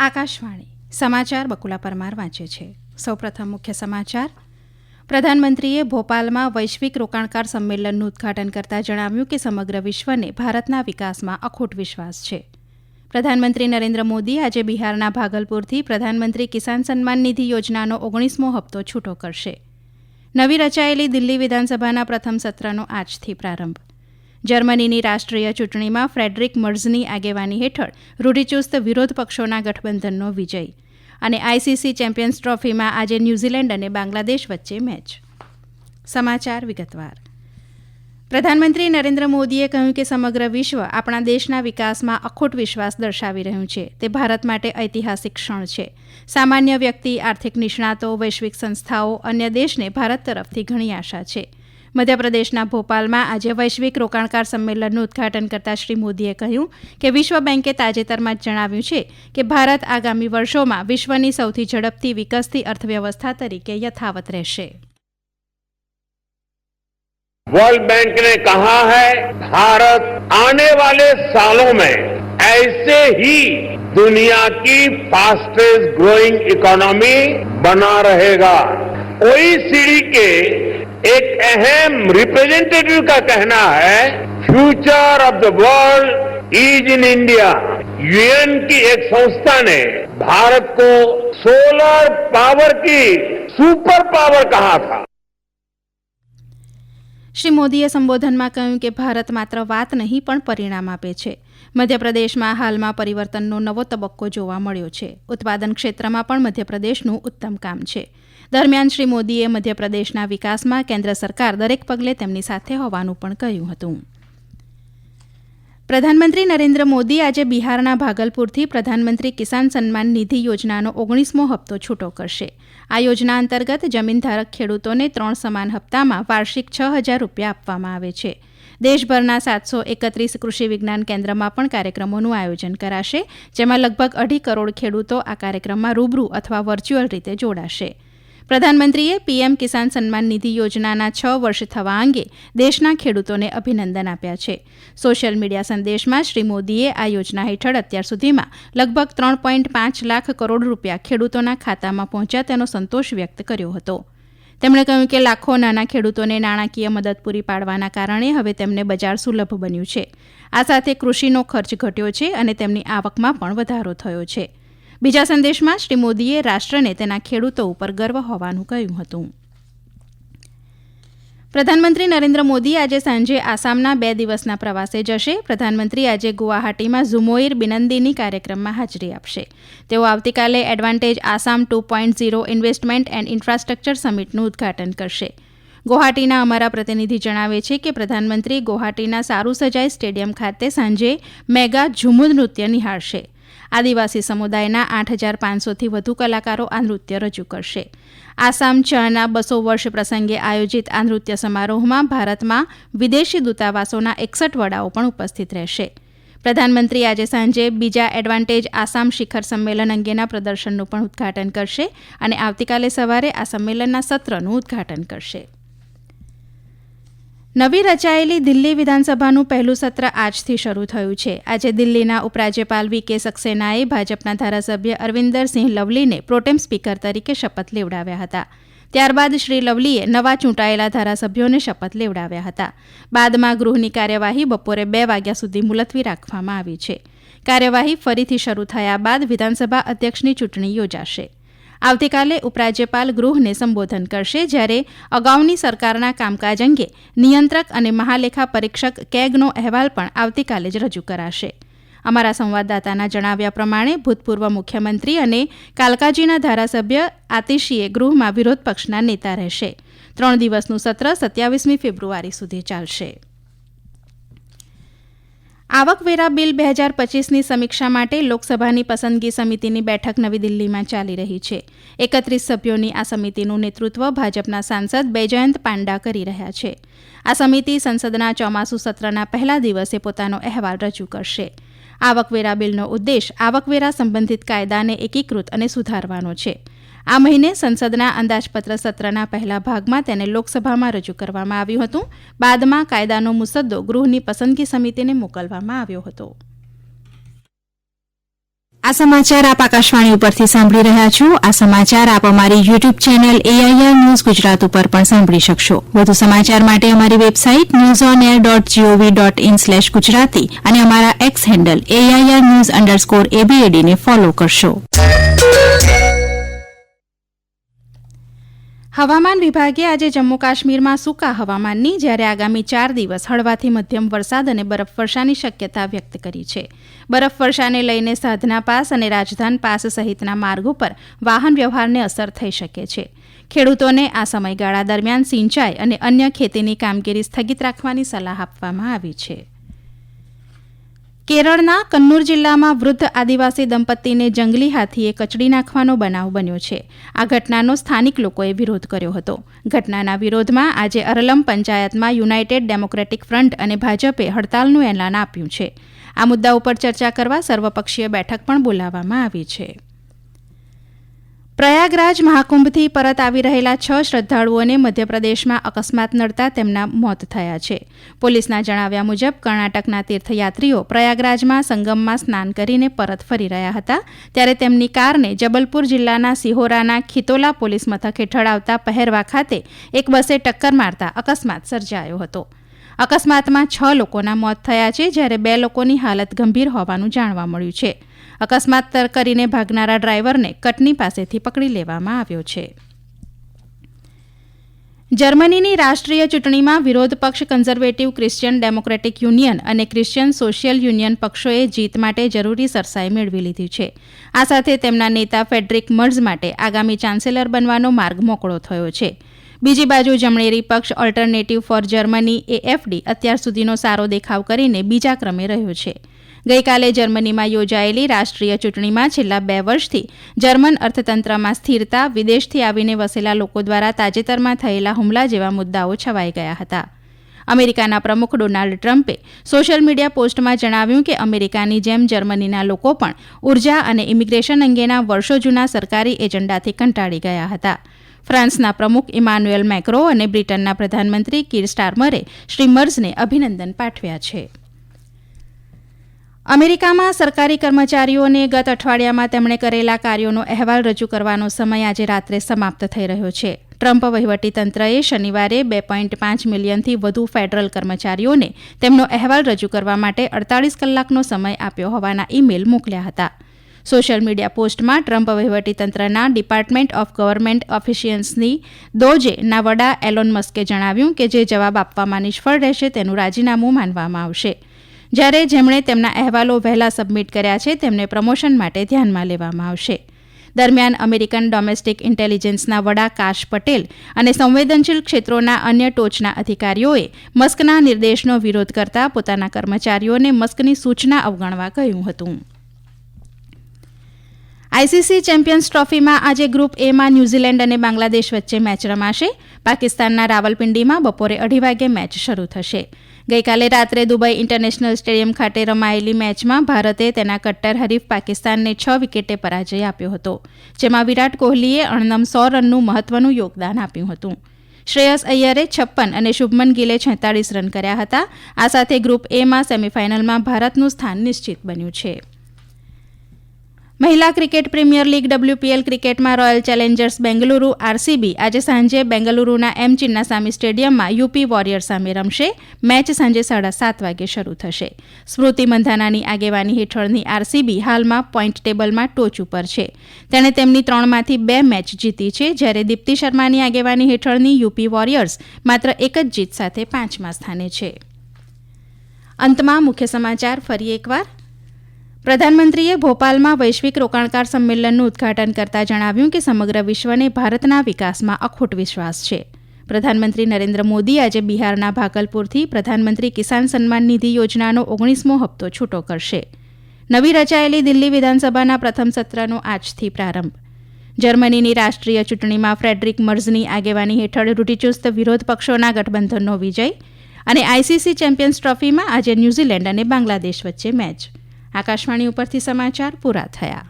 આકાશવાણી, સમાચાર બકુલા પરમાર વાંચે છે. સૌપ્રથમ મુખ્ય સમાચાર. પ્રધાનમંત્રીએ ભોપાલમાં વૈશ્વિક રોકાણકાર સંમેલનનું ઉદ્ઘાટન કરતાં જણાવ્યું કે સમગ્ર વિશ્વને ભારતના વિકાસમાં અખૂટ વિશ્વાસ છે. પ્રધાનમંત્રી નરેન્દ્ર મોદી આજે બિહારના ભાગલપુરથી પ્રધાનમંત્રી કિસાન સન્માન નિધિ યોજનાનો ઓગણીસમો હપ્તો છૂટો કરશે. નવી રચાયેલી દિલ્હી વિધાનસભાના પ્રથમ સત્રનો આજથી પ્રારંભ. જર્મનીની રાષ્ટ્રીય ચૂંટણીમાં ફ્રેડરિક મર્ઝની આગેવાની હેઠળ રૂઢિચુસ્ત વિરોધ પક્ષોના ગઠબંધનનો વિજય. અને આઈસીસી ચેમ્પિયન્સ ટ્રોફીમાં આજે ન્યૂઝીલેન્ડ અને બાંગ્લાદેશ વચ્ચે મેચ. સમાચાર વિગતવાર. પ્રધાનમંત્રી નરેન્દ્ર મોદીએ કહ્યું કે સમગ્ર વિશ્વ આપણા દેશના વિકાસમાં અખૂટ વિશ્વાસ દર્શાવી રહ્યું છે. તે ભારત માટે ઐતિહાસિક ક્ષણ છે. સામાન્ય વ્યક્તિ, આર્થિક નિષ્ણાતો, વૈશ્વિક સંસ્થાઓ, અન્ય દેશને ભારત તરફથી ઘણી આશા છે. મધ્યપ્રદેશના ભોપાલમાં આજે વૈશ્વિક રોકાણકાર સંમેલનનું ઉદ્ઘાટન કરતા શ્રી મોદીએ કહ્યું કે વિશ્વ બેન્કે તાજેતરમાં જ જણાવ્યું છે કે ભારત આગામી વર્ષોમાં વિશ્વની સૌથી ઝડપથી વિકસતી અર્થવ્યવસ્થા તરીકે યથાવત રહેશે वर्ल्ड बैंक ने कहा है भारत आने वाले सालों में ऐसे ही दुनिया की फास्टेस्ट ग्रोइंग इकोनॉमी बना रहेगा ओईसीडी के एक अहम रिप्रेजेंटेटिव का कहना है future of the world is in India UN की एक संस्था ने भारत को सोलर पावर की सुपर पावर कहा था શ્રી મોદીએ સંબોધનમાં કહ્યું કે ભારત માત્ર વાત નહીં પણ પરિણામ આપે છે મધ્યપ્રદેશમાં હાલમાં પરિવર્તનનો નવો તબક્કો જોવા મળ્યો છે. ઉત્પાદન ક્ષેત્રમાં પણ મધ્યપ્રદેશનું ઉત્તમ કામ છે. દરમિયાન શ્રી મોદીએ મધ્યપ્રદેશના વિકાસમાં કેન્દ્ર સરકાર દરેક પગલે તેમની સાથે હોવાનું પણ કહ્યું હતું. પ્રધાનમંત્રી નરેન્દ્ર મોદી આજે બિહારના ભાગલપુરથી પ્રધાનમંત્રી કિસાન સન્માન નિધિ યોજનાનો ઓગણીસમો હપ્તો છૂટો કરશે. આ યોજના અંતર્ગત જમીનધારક ખેડૂતોને ત્રણ સમાન હપ્તામાં વાર્ષિક છ હજાર રૂપિયા આપવામાં આવે છે. દેશભરના સાતસો એકત્રીસ કૃષિ વિજ્ઞાન કેન્દ્રમાં પણ કાર્યક્રમોનું આયોજન કરાશે, જેમાં લગભગ અઢી કરોડ ખેડૂતો આ કાર્યક્રમમાં રૂબરૂ અથવા વર્ચ્યુઅલ રીતે જોડાશે. પ્રધાનમંત્રીએ પીએમ કિસાન સન્માન નિધિ યોજનાના છ વર્ષ થવા અંગે દેશના ખેડૂતોને અભિનંદન આપ્યા છે. સોશિયલ મીડિયા સંદેશમાં શ્રી મોદીએ આ યોજના હેઠળ અત્યાર સુધીમાં લગભગ ત્રણ પોઈન્ટ પાંચ લાખ કરોડ રૂપિયા ખેડૂતોના ખાતામાં પહોંચ્યા તેનો સંતોષ વ્યક્ત કર્યો હતો. તેમણે કહ્યું કે લાખો નાના ખેડૂતોને નાણાકીય મદદ પૂરી પાડવાના કારણે હવે તેમને બજાર સુલભ બન્યું છે. આ સાથે કૃષિનો ખર્ચ ઘટ્યો છે અને તેમની આવકમાં પણ વધારો થયો છે. બીજા સંદેશમાં શ્રી મોદીએ રાષ્ટ્રને તેના ખેડૂતો ઉપર ગર્વ હોવાનું કહ્યું હતું. પ્રધાનમંત્રી નરેન્દ્ર મોદી આજે સાંજે આસામના બે દિવસના પ્રવાસે જશે. પ્રધાનમંત્રી આજે ગુવાહાટીમાં ઝુમોઇર બિનંદીની કાર્યક્રમમાં હાજરી આપશે. તેઓ આવતીકાલે advantage Assam two point zero investment and infrastructure સમિટનું ઉદઘાટન કરશે. ગુવાહાટીના અમારા પ્રતિનિધિ જણાવે છે કે પ્રધાનમંત્રી ગુવાહાટીના સારું સજાઈ સ્ટેડિયમ ખાતે સાંજે મેગા ઝુમુર નૃત્ય નિહાળશે. આદિવાસી સમુદાયના આઠ હજાર પાંચસોથી વધુ કલાકારો આ નૃત્ય રજૂ કરશે. આસામ ચાના બસો વર્ષ પ્રસંગે આયોજિત આ નૃત્ય સમારોહમાં ભારતમાં વિદેશી દૂતાવાસોના એકસઠ વડાઓ પણ ઉપસ્થિત રહેશે. પ્રધાનમંત્રી આજે સાંજે બીજા એડવાન્ટેજ આસામ શિખર સંમેલન અંગેના પ્રદર્શનનું પણ ઉદઘાટન કરશે અને આવતીકાલે સવારે આ સંમેલનના સત્રનું ઉદઘાટન કરશે. નવી રચાયેલી દિલ્હી વિધાનસભાનું પહેલું સત્ર આજથી શરૂ થયું છે. આજે દિલ્હીના ઉપરાજ્યપાલ વી કે સક્સેનાએ ભાજપના ધારાસભ્ય અરવિંદરસિંહ લવલીને પ્રોટેમ સ્પીકર તરીકે શપથ લેવડાવ્યા હતા. ત્યારબાદ શ્રી લવલીએ નવા ચૂંટાયેલા ધારાસભ્યોને શપથ લેવડાવ્યા હતા. બાદમાં ગૃહની કાર્યવાહી બપોરે બે વાગ્યા સુધી મુલતવી રાખવામાં આવી છે. કાર્યવાહી ફરીથી શરૂ થયા બાદ વિધાનસભા અધ્યક્ષની ચૂંટણી યોજાશે. આવતીકાલે ઉપરાજ્યપાલ ગૃહને સંબોધન કરશે જ્યારે અગાઉની સરકારના કામકાજ અંગે નિયંત્રક અને મહાલેખા પરીક્ષક કેગનો અહેવાલ પણ આવતીકાલે જ રજૂ કરાશે. અમારા સંવાદદાતાના જણાવ્યા પ્રમાણે ભૂતપૂર્વ મુખ્યમંત્રી અને કાલકાજીના ધારાસભ્ય આતિશીએ ગૃહમાં વિરોધ પક્ષના નેતા રહેશે. ત્રણ દિવસનું સત્ર સત્યાવીસમી ફેબ્રુઆરી સુધી ચાલશે. આવકવેરા બિલ બે હજાર પચીસની સમીક્ષા માટે લોકસભાની પસંદગી સમિતિની બેઠક નવી દિલ્હીમાં ચાલી રહી છે. એકત્રીસ સભ્યોની આ સમિતિનું નેતૃત્વ ભાજપના સાંસદ બૈજયંત પાંડા કરી રહ્યા છે. આ સમિતિ સંસદના ચોમાસુ સત્રના પહેલા દિવસે પોતાનો અહેવાલ રજૂ કરશે. આવકવેરા બિલનો ઉદ્દેશ આવકવેરા સંબંધિત કાયદાને એકીકૃત અને સુધારવાનો છે. આ મહિને સંસદના અંદાજપત્ર સત્રના પહેલા ભાગમાં તેને લોકસભામાં રજૂ કરવામાં આવ્યું હતું. બાદમાં કાયદાનો મુસદ્દો ગૃહની પસંદગી સમિતિને મોકલવામાં આવ્યો હતો. આ સમાચાર આપ આકાશવાણી ઉપરથી સાંભળી રહ્યા છો. આ સમાચાર આપ અમારી YouTube channel AIR news Gujarat ઉપર પણ સાંભળી શકશો. વધુ સમાચાર માટે અમારી website news on air dot gov dot in slash Gujarati અને અમારા X handle AIR news underscore એબીએડીને follow કરશો. હવામાન વિભાગે આજે જમ્મુ કાશ્મીરમાં સૂકા હવામાનની, જ્યારે આગામી ચાર દિવસ હળવાથી મધ્યમ વરસાદ અને બરફવર્ષાની શક્યતા વ્યક્ત કરી છે. બરફવર્ષાને લઈને સાધના પાસ અને રાજધાન પાસ સહિતના માર્ગો પર વાહન વ્યવહારને અસર થઈ શકે છે. ખેડૂતોને આ સમયગાળા દરમિયાન સિંચાઈ અને અન્ય ખેતીની કામગીરી સ્થગિત રાખવાની સલાહ આપવામાં આવી છે. કેરળના કન્નૂર જિલ્લામાં વૃદ્ધ આદિવાસી દંપતીને જંગલી હાથીએ કચડી નાખવાનો બનાવ બન્યો છે. આ ઘટનાનો સ્થાનિક લોકોએ વિરોધ કર્યો હતો. ઘટનાના વિરોધમાં આજે અરલમ પંચાયતમાં યુનાઇટેડ ડેમોક્રેટિક ફ્રન્ટ અને ભાજપે હડતાલનું એલાન આપ્યું છે. આ મુદ્દા ઉપર ચર્ચા કરવા સર્વપક્ષીય બેઠક પણ બોલાવવામાં આવી છે. પ્રયાગરાજ મહાકુંભથી પરત આવી રહેલા છ શ્રદ્ધાળુઓને મધ્યપ્રદેશમાં અકસ્માત નડતા તેમના મોત થયા છે. પોલીસના જણાવ્યા મુજબ, કર્ણાટકના તીર્થયાત્રીઓ પ્રયાગરાજમાં સંગમમાં સ્નાન કરીને પરત ફરી રહ્યા હતા, ત્યારે તેમની કારને જબલપુર જિલ્લાના સિહોરાના ખિતોલા પોલીસ મથક હેઠળ આવતા પહેરવા ખાતે એક બસે ટક્કર મારતા અકસ્માત સર્જાયો હતો. અકસ્માતમાં છ લોકોના મોત થયા છે, જ્યારે બે લોકોની હાલત ગંભીર હોવાનું જાણવા મળ્યું છે. અકસ્માત કરીને ભાગનારા ડ્રાઈવરને કટની પાસેથી પકડી લેવામાં આવ્યો છે. જર્મનીની રાષ્ટ્રીય ચૂંટણીમાં વિરોધ પક્ષ કન્ઝર્વેટિવ ક્રિશ્ચિયન ડેમોક્રેટિક યુનિયન અને ક્રિશ્ચિયન સોશિયલ યુનિયન પક્ષોએ જીત માટે જરૂરી સરસાઈ મેળવી લીધી છે. આ સાથે તેમના નેતા ફેડરિક મર્ઝ માટે આગામી ચાન્સેલર બનવાનો માર્ગ મોકળો થયો છે. બીજી બાજુ જમણેરી પક્ષ ઓલ્ટરનેટિવ ફોર જર્મની એએફડી અત્યાર સુધીનો સારો દેખાવ કરીને બીજા ક્રમે રહ્યો છે. ગઈકાલે જર્મનીમાં યોજાયેલી રાષ્ટ્રીય ચૂંટણીમાં છેલ્લા બે વર્ષથી જર્મન અર્થતંત્રમાં સ્થિરતા, વિદેશથી આવીને વસેલા લોકો દ્વારા તાજેતરમાં થયેલા હુમલા જેવા મુદ્દાઓ છવાઈ ગયા હતા. અમેરિકાના પ્રમુખ ડોનાલ્ડ ટ્રમ્પે સોશિયલ મીડિયા પોસ્ટમાં જણાવ્યું કે અમેરિકાની જેમ જર્મનીના લોકો પણ ઊર્જા અને ઇમિગ્રેશન અંગેના વર્ષો જૂના સરકારી એજન્ડાથી કંટાળી ગયા હતા. ફ્રાન્સના પ્રમુખ ઇમાન્યુએલ મેક્રો અને બ્રિટનના પ્રધાનમંત્રી કીર સ્ટારમરે શ્રી મર્ઝને અભિનંદન પાઠવ્યા છે. અમેરિકામાં સરકારી કર્મચારીઓને ગત અઠવાડિયામાં તેમણે કરેલા કાર્યોનો અહેવાલ રજૂ કરવાનો સમય આજે રાત્રે સમાપ્ત થઈ રહ્યો છે. ટ્રમ્પ વહીવટીતંત્રએ શનિવારે બે પોઈન્ટ પાંચ મિલિયનથી વધુ ફેડરલ કર્મચારીઓને તેમનો અહેવાલ રજૂ કરવા માટે અડતાલીસ કલાકનો સમય આપ્યો હોવાના ઇમેલ મોકલ્યા હતા. સોશિયલ મીડિયા પોસ્ટમાં ટ્રમ્પ વહીવટીતંત્રના ડિપાર્ટમેન્ટ ઓફ ગવર્મેન્ટ ઓફિશિયન્સની દોજેના વડા એલોન મસ્કે જણાવ્યું કે જે જવાબ આપવામાં નિષ્ફળ રહેશે તેનું રાજીનામું માનવામાં આવશે. જ્યારે જેમણે તેમના અહેવાલો વહેલા સબમિટ કર્યા છે, તેમને પ્રમોશન માટે ધ્યાનમાં લેવામાં આવશે. દરમિયાન અમેરિકન ડોમેસ્ટિક ઇન્ટેલિજન્સના વડા કાશ પટેલ અને સંવેદનશીલ ક્ષેત્રોના અન્ય ટોચના અધિકારીઓએ મસ્કના નિર્દેશનો વિરોધ કરતા પોતાના કર્મચારીઓને મસ્કની સૂચના અવગણવા કહ્યું હતું. આઈસીસી ચેમ્પિયન્સ ટ્રોફીમાં આજે ગ્રુપ એમાં ન્યૂઝીલેન્ડ અને બાંગ્લાદેશ વચ્ચે મેચ રમાશે. પાકિસ્તાનના રાવલપિંડીમાં બપોરે અઢી વાગે મેચ શરૂ થશે. ગઈકાલે રાત્રે દુબઈ ઇન્ટરનેશનલ સ્ટેડિયમ ખાતે રમાયેલી મેચમાં ભારતે તેના કટ્ટર હરીફ પાકિસ્તાનને છ વિકેટે પરાજય આપ્યો હતો, જેમાં વિરાટ કોહલીએ અણનમ સો રનનું મહત્વનું યોગદાન આપ્યું હતું. શ્રેયસ અય્યરે છપ્પન અને શુભમન ગિલે છેતાળીસ રન કર્યા હતા. આ સાથે ગ્રુપ એમાં સેમીફાઇનલમાં ભારતનું સ્થાન નિશ્ચિત બન્યું છે. મહિલા ક્રિકેટ પ્રીમિયર લીગ ડબ્લ્યુપીએલ ક્રિકેટમાં રોયલ ચેલેન્જર્સ બેંગલુરુ, આરસીબી. આજે સાંજે બેંગલુરુના એમ ચિન્નાસામી સ્ટેડિયમમાં યુપી વોરિયર સામે રમશે. મેચ સાંજે સાડા સાત વાગે શરૂ થશે. સ્મૃતિ મંધાનાની આગેવાની હેઠળની આરસીબી હાલમાં પોઈન્ટ ટેબલમાં ટોચ ઉપર છે. તેણે તેમની ત્રણમાંથી બે મેચ જીતી છે, જ્યારે દીપ્તિ શર્માની આગેવાની હેઠળની યુપી વોરિયર્સ માત્ર એક જ જીત સાથે પાંચમા સ્થાને છે. અંતમાં મુખ્ય સમાચાર ફરી એકવાર. પ્રધાનમંત્રીએ ભોપાલમાં વૈશ્વિક રોકાણકાર સંમેલનનું ઉદઘાટન કરતાં જણાવ્યું કે સમગ્ર વિશ્વને ભારતના વિકાસમાં અખૂટ વિશ્વાસ છે. પ્રધાનમંત્રી નરેન્દ્ર મોદી આજે બિહારના ભાગલપુરથી પ્રધાનમંત્રી કિસાન સન્માન નિધિ યોજનાનો ઓગણીસમો હપ્તો છૂટો કરશે. નવી રચાયેલી દિલ્હી વિધાનસભાના પ્રથમ સત્રનો આજથી પ્રારંભ. જર્મનીની રાષ્ટ્રીય ચૂંટણીમાં ફ્રેડરિક મર્ઝની આગેવાની હેઠળ રૂઢિચુસ્ત વિરોધ પક્ષોના ગઠબંધનનો વિજય અને આઈસીસી ચેમ્પિયન્સ ટ્રોફીમાં આજે ન્યૂઝીલેન્ડ અને બાંગ્લાદેશ વચ્ચે મેચ. આકાશવાણી ઉપરથી સમાચાર પૂરા થયા.